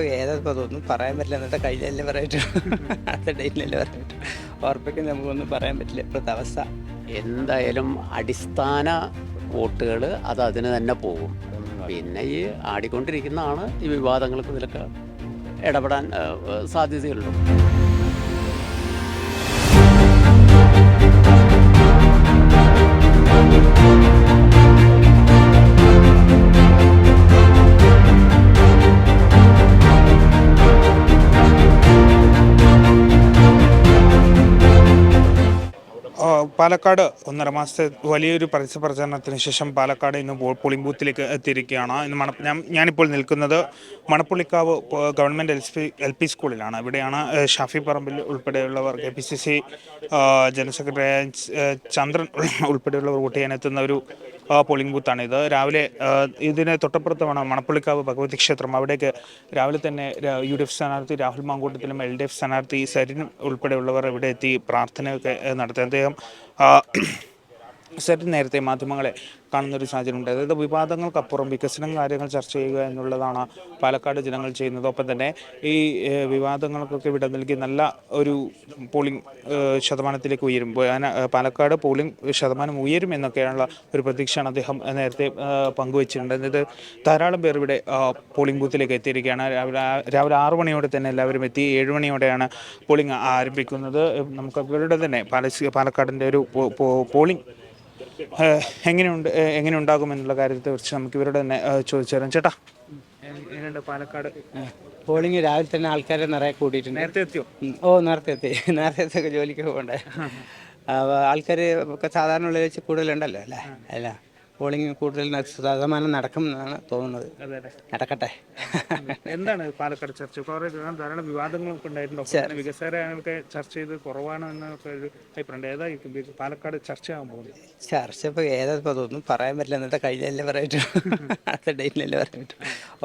ഏതപ്പോൾ അതൊന്നും പറയാൻ പറ്റില്ല. എന്നിട്ട് കഴിഞ്ഞല്ലേ പറയട്ടു അടുത്ത ഡേറ്റിലല്ലേ പറയട്ടു ഉറപ്പിക്കും നമുക്കൊന്നും പറയാൻ പറ്റില്ല. ഇപ്പോഴത്തെ അവസ്ഥ. എന്തായാലും അടിസ്ഥാന വോട്ടുകൾ അത് അതിന് തന്നെ പോകും. പിന്നെ ഈ ആടിക്കൊണ്ടിരിക്കുന്നതാണ് ഈ വിവാദങ്ങൾക്ക് ഇതിലൊക്കെ ഇടപെടാൻ സാധ്യതയുള്ളൂ. പാലക്കാട് ഒന്നര മാസത്തെ വലിയൊരു പരസ്യ പ്രചരണത്തിന് ശേഷം പാലക്കാട് ഇന്ന് പോളിംഗ് ബൂത്തിലേക്ക് എത്തിയിരിക്കുകയാണ്. ഇന്ന് മണ ഞാൻ ഞാനിപ്പോൾ നിൽക്കുന്നത് Manappullikavu government L L P സ്കൂളിലാണ് ഇവിടെയാണ് ഷാഫി പറമ്പിൽ ഉൾപ്പെടെയുള്ളവർ K P C C general secretary Chandran ഉൾപ്പെടെയുള്ളവർ വോട്ട് ചെയ്യാനെത്തുന്ന ഒരു പോളിംഗ് ബൂത്താണ് ഇത് രാവിലെ ഇതിനെ തൊട്ടപ്പുറത്താണ് മണപ്പുള്ളിക്കാവ് ഭഗവതി ക്ഷേത്രം. അവിടേക്ക് രാവിലെ തന്നെ യു ഡി എഫ് സ്ഥാനാർത്ഥി രാഹുൽ മാങ്കൂട്ടത്തിലും എൽ ഡി എഫ് സ്ഥാനാർത്ഥി സരിനും ഉൾപ്പെടെയുള്ളവർ ഇവിടെ എത്തി പ്രാർത്ഥനയൊക്കെ നടത്തി. അദ്ദേഹം സരിൻ നേരത്തെ മാധ്യമങ്ങളെ കാണുന്നൊരു സാഹചര്യം ഉണ്ട് അതായത് വിവാദങ്ങൾക്കപ്പുറം വികസനം കാര്യങ്ങൾ ചർച്ച ചെയ്യുക എന്നുള്ളതാണ് പാലക്കാട് ജനങ്ങൾ ചെയ്യുന്നത്. ഒപ്പം തന്നെ ഈ വിവാദങ്ങൾക്കൊക്കെ വിട നൽകി നല്ല ഒരു പോളിംഗ് ശതമാനത്തിലേക്ക് ഉയരും. പാലക്കാട് പോളിംഗ് ശതമാനം ഉയരും എന്നൊക്കെയുള്ള ഒരു പ്രതീക്ഷയാണ് അദ്ദേഹം നേരത്തെ പങ്കുവച്ചിട്ടുണ്ട്. ഇത് ധാരാളം പേർ ഇവിടെ പോളിംഗ് ബൂത്തിലേക്ക് എത്തിയിരിക്കുകയാണ്. രാവിലെ രാവിലെ ആറു മണിയോടെ തന്നെ എല്ലാവരും എത്തി. ഏഴ് മണിയോടെയാണ് പോളിംഗ് ആരംഭിക്കുന്നത്. നമുക്ക് ഇവരുടെ തന്നെ പാലക്കാടിന്റെ ഒരു പോളിംഗ് എങ്ങനെയുണ്ട് എങ്ങനെ ഉണ്ടാകും എന്നുള്ള കാര്യത്തെ കുറിച്ച് നമുക്ക് ഇവരോട് തന്നെ ചോദിച്ചു തരാം. ചേട്ടാ. എങ്ങനെയുണ്ട് പാലക്കാട്? പോളിംഗ് രാവിലെ തന്നെ ആൾക്കാരെ നിറയെ കൂടിയിട്ടുണ്ട്. നേരത്തെ എത്തിയോ? ഓ നേരത്തെ എത്തി. നേരത്തെ എത്തിയൊക്കെ ജോലിക്ക് പോകണ്ടേ. ആൾക്കാർ ഒക്കെ സാധാരണ ഉള്ള വെച്ച് കൂടുതലുണ്ടല്ലോ അല്ലേ? അല്ല. പോളിംഗ് കൂടുതൽ ശതമാനം നടക്കും എന്നാണ് തോന്നുന്നത്. നടക്കട്ടെ. എന്താണ് പാലക്കാട് ചർച്ച? കുറെ ധാരാളം വിവാദങ്ങളൊക്കെ ഉണ്ടായിട്ടുണ്ട്. വികസനങ്ങളൊക്കെ ചർച്ച ചെയ്ത് കുറവാണ് എന്നൊക്കെ ഒരു അഭിപ്രായം ഏതായിരിക്കും ഇത് പാലക്കാട് ചർച്ചയാകാൻ പോകുന്നത്? ചർച്ച ഇപ്പോൾ ഏതാ അതൊന്നും പറയാൻ പറ്റില്ല. എന്നിട്ട് കഴിഞ്ഞല്ലേ പറയട്ടു. അടുത്ത ഡേറ്റിലല്ലേ പറയട്ടു.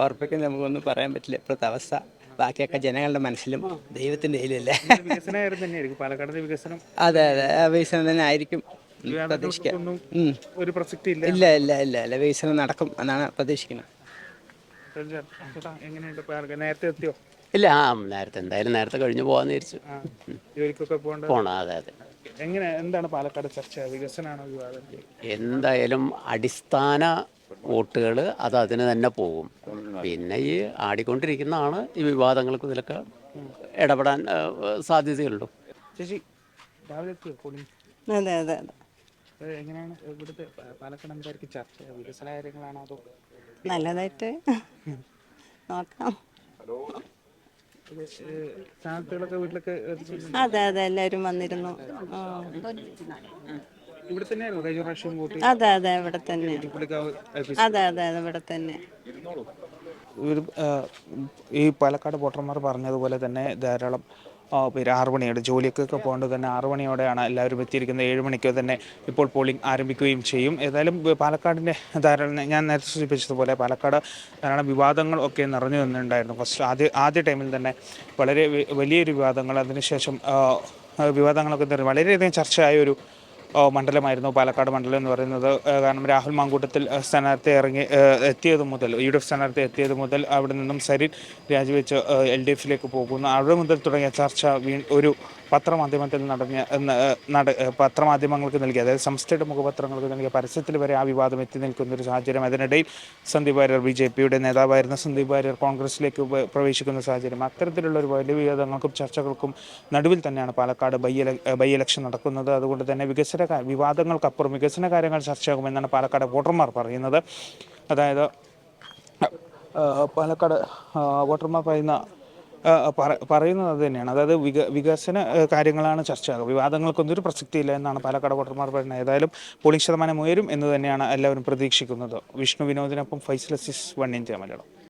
ഉറപ്പിക്കും നമുക്കൊന്നും പറയാൻ പറ്റില്ല. ഇപ്പോഴത്തെ അവസ്ഥ. ബാക്കിയൊക്കെ ജനങ്ങളുടെ മനസ്സിലും ദൈവത്തിന്റെ കയ്യിലല്ലേ പാലക്കാടിന്റെ വികസനം. അതെ അതെ. വികസനം തന്നെ ആയിരിക്കും. പ്രതീക്ഷിക്കാം. ഉം. ഒരു പ്രസക്തി ഇല്ല. ഇല്ല ഇല്ല ഇല്ല ഇല്ല. വികസനം നടക്കും എന്നാണ് പ്രതീക്ഷിക്കുന്നത്. ചേട്ടാ എങ്ങനെയുണ്ട് നേരത്തെ എത്തിയോ? ഇല്ല ആ നേരത്തെ എന്തായാലും നേരത്തെ കഴിഞ്ഞു പോകാമെന്ന് വിചാരിച്ചു. ആ ജോലിക്കൊക്കെ പോകേണ്ട പോണം അതെ അതെ. എങ്ങനെ എന്താണ് പാലക്കാട് ചർച്ച? വികസനമാണോ വിവാദം എന്തായാലും അടിസ്ഥാന വോട്ടുകൾ അത് അതിന് തന്നെ പോകും. പിന്നെ ഈ ആടിക്കൊണ്ടിരിക്കുന്നതാണ് ഈ വിവാദങ്ങൾക്ക് ഇതിലൊക്കെ ഇടപെടാൻ ഏഹ്, സാധ്യതയുള്ളൂ. ചേച്ചി രാവിലെ എത്തിയോ? പോളിംഗ്? അതെ അതെ അതെ. എങ്ങനെയാണ്? ഇവിടുത്തെ പാലക്കാട് എന്തായിരിക്കും ചർച്ച? വികസന കാര്യങ്ങളാണോ അതോ? നല്ലതായിട്ട് നോക്കാം. സ്ഥാനാർത്ഥികളൊക്കെ വീട്ടിലൊക്കെ. അതെ അതെ എല്ലാവരും വന്നിരുന്നു. ഇവിടെ തന്നെയായിരുന്നു കഴിഞ്ഞ പ്രാവശ്യം വോട്ട് അതെ അതെ ഇവിടെ തന്നെ. അതെ അതെ അതെ ഇവിടെ തന്നെ. ഒരു ഈ പാലക്കാട് വോട്ടർമാർ പറഞ്ഞതുപോലെ തന്നെ ധാരാളം ആ, ആറു മണിയോടെ ജോലിക്കൊക്കെ പോകേണ്ടത് തന്നെ ആറു മണിയോടെയാണ് എല്ലാവരും എത്തിയിരിക്കുന്നത്. ഏഴ് മണിക്കോ തന്നെ ഇപ്പോൾ പോളിംഗ് ആരംഭിക്കുകയും ചെയ്യും. ഏതായാലും പാലക്കാടിന്റെ ധാരാളം ഞാൻ നേരത്തെ സൂചിപ്പിച്ചതുപോലെ പാലക്കാട് ധാരാളം വിവാദങ്ങൾ ഒക്കെ നിറഞ്ഞു നിന്നുണ്ടായിരുന്നു ഫസ്റ്റ് ആദ്യ ആദ്യ ടൈമിൽ തന്നെ വളരെ വലിയൊരു വിവാദങ്ങൾ. അതിനുശേഷം വിവാദങ്ങളൊക്കെ നിറഞ്ഞു. വളരെയധികം ചർച്ചയായ ഒരു മണ്ഡലമായിരുന്നു പാലക്കാട് മണ്ഡലം എന്ന് പറയുന്നത്. കാരണം രാഹുൽ മാങ്കൂട്ടത്തിൽ സ്ഥാനാർത്ഥി ഇറങ്ങി എത്തിയത് മുതൽ യു ഡി എഫ് സ്ഥാനാർത്ഥി എത്തിയത് മുതൽ അവിടെ നിന്നും സരിൻ രാജിവെച്ച് എൽ ഡി എഫിലേക്ക് പോകുന്നു. അവിടെ മുതൽ തുടങ്ങിയ ചർച്ച ഒരു പത്രമാധ്യമത്തിൽ ഏഹ് നട പത്രമാധ്യമങ്ങൾക്ക് നൽകിയ അതായത് സംസ്ഥയുടെ മുഖപത്രങ്ങൾക്ക് നൽകിയ പരസ്യത്തിൽ വരെ ആ വിവാദം എത്തി നിൽക്കുന്ന ഒരു സാഹചര്യം. അതിനിടയിൽ സന്ദീപ് വാര്യർ ബി ജെ പിയുടെ നേതാവായിരുന്ന സന്ദീപ് വാര്യർ കോൺഗ്രസിലേക്ക് പ്രവേശിക്കുന്ന സാഹചര്യം. അത്തരത്തിലുള്ള ഒരു വലിയ വിവാദങ്ങൾക്കും ചർച്ചകൾക്കും നടുവിൽ തന്നെയാണ് പാലക്കാട് ബൈ ബൈ ഇലക്ഷൻ നടക്കുന്നത്. അതുകൊണ്ട് തന്നെ വികസന കാ- വിവാദങ്ങൾക്കപ്പുറം വികസന കാര്യങ്ങൾ ചർച്ചയാകുമെന്നാണ് പാലക്കാട് വോട്ടർമാർ പറയുന്നത്. അതായത് പാലക്കാട് വോട്ടർമാർ പറയുന്ന പറ- പറയുന്നത് തന്നെയാണ്. അതായത് വിക വികസന കാര്യങ്ങളാണ് ചർച്ചയാകുക വിവാദങ്ങൾക്കൊന്നും ഒരു പ്രസക്തിയില്ല എന്നാണ് പാലക്കാട് വോട്ടർമാർ പറയുന്നത്. ഏതായാലും പോളിംഗ് ശതമാനം ഉയരും എന്ന് തന്നെയാണ് എല്ലാവരും പ്രതീക്ഷിക്കുന്നത്. വിഷ്ണു വിനോദിനൊപ്പം ഫൈസൽ വൺ ഇന്ത്യ മലയാളം.